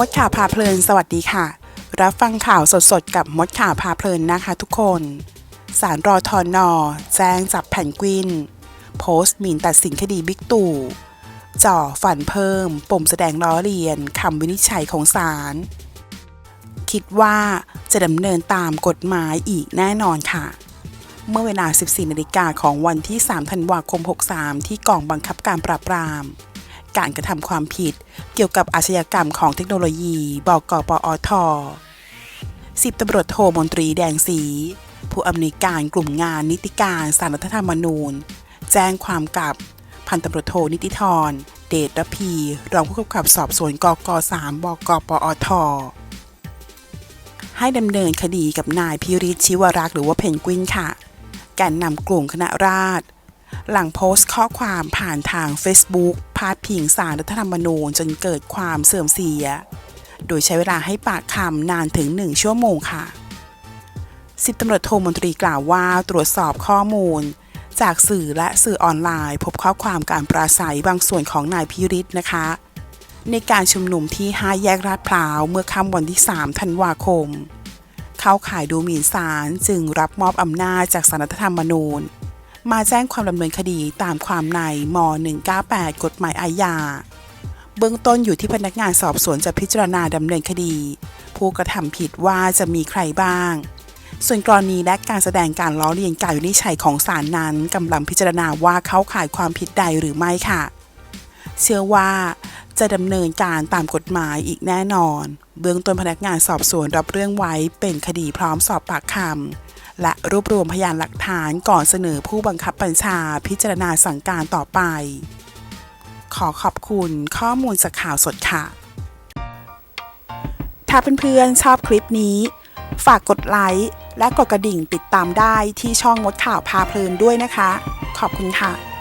มดข่าวพาเพลิน สวัสดีค่ะ รับฟังข่าวสดๆ กับมดข่าวพาเพลินนะคะทุกคน สารรอทอนอแจ้งจับแผ่นกวิน โพสต์หมิ่นตัดสินคดีบิ๊กตู่ จ่อฝันเพิ่ม ปมแสดงล้อเลียนคำวินิจฉัยของศาล คิดว่าจะดำเนินตามกฎหมายอีกแน่นอนค่ะ เมื่อเวลา 14นาฬิกาของวันที่ 3 ธันวาคม 63 ที่กองบังคับการปราบปราม การกระทำความผิด เกี่ยวกับอาชญากรรมของเทคโนโลยี บกปอทสิบตำรวจโทมนตรีแดงสี ผู้อำนวยการกลุ่มงานนิติการสารรัฐธรรมนูญ แจ้งความกับพันตำรวจโทนิติธร เดชระพี รองผู้กำกับสอบสวนกก3บกปอทให้ดำเนินคดีกับนายพิริชชิวรักษ์หรือว่าเพนกวินค่ะ แกนนำกลุ่มคณะราษฎร หลังโพสต์ข้อความผ่านทาง Facebook พาดพิงสารรัฐธรรมนูญจนเกิดความเสื่อมเสีย โดยใช้เวลาให้ปากคำนานถึง 1 ชั่วโมงค่ะสิบตำรวจโทมนตรีกล่าวว่าตรวจสอบข้อมูล จากสื่อและสื่อออนไลน์ พบข้อความการปราศัยบางส่วนของนายพิริศนะคะ ในการชุมนุมที่ 5 แยกลาดพร้าวเมื่อค่ำวันที่ 3 ธันวาคม เข้าข่ายดูหมิ่นศาลจึงรับมอบอำนาจจากสารรัฐธรรมนูญ มาแจ้งความดำเนินคดีตามความในม 198 กฎหมายอาญา เบื้องต้นอยู่ที่พนักงานสอบสวนจะพิจารณาดำเนินคดี ผู้กระทำผิดว่าจะมีใครบ้าง ส่วนกรณีและการแสดงการล้อเลียนการวินิจฉัยของศาลนั้นกำลังพิจารณาว่าเข้าข่ายความผิดใดหรือไม่ค่ะ เชื่อว่าจะดำเนินการตามกฎหมายอีกแน่นอน เบื้องต้นพนักงานสอบสวนรับเรื่องไว้เป็นคดีพร้อมสอบปากคำ และรวบรวมพยานหลักฐานก่อนเสนอผู้บังคับบัญชาพิจารณาสั่งการต่อไป ขอขอบคุณข้อมูลจากข่าวสดค่ะ ถ้าเพื่อนๆชอบคลิปนี้ ฝากกดไลค์และกดกระดิ่งติดตามได้ที่ช่องมดข่าวพาเพลินด้วยนะคะ ขอบคุณค่ะ